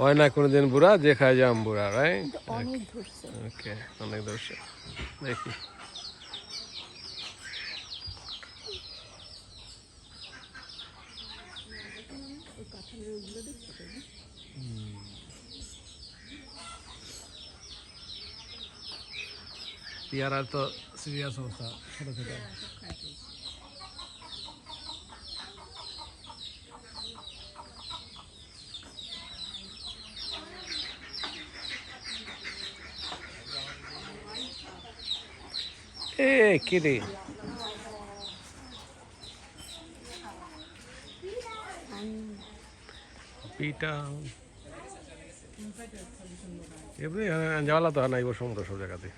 হয় না কোনোদিন বুড়া? যে খায় জাম বুড়া অনেক ধরছে। ওকে অনেক দর্শক দেখি। পেয়ারার তো সিরিয়াস অবস্থা ছোট ছোট এ কি রে? পিটা। তো হয় না এবার সমুদ্র সব জায়গাতে।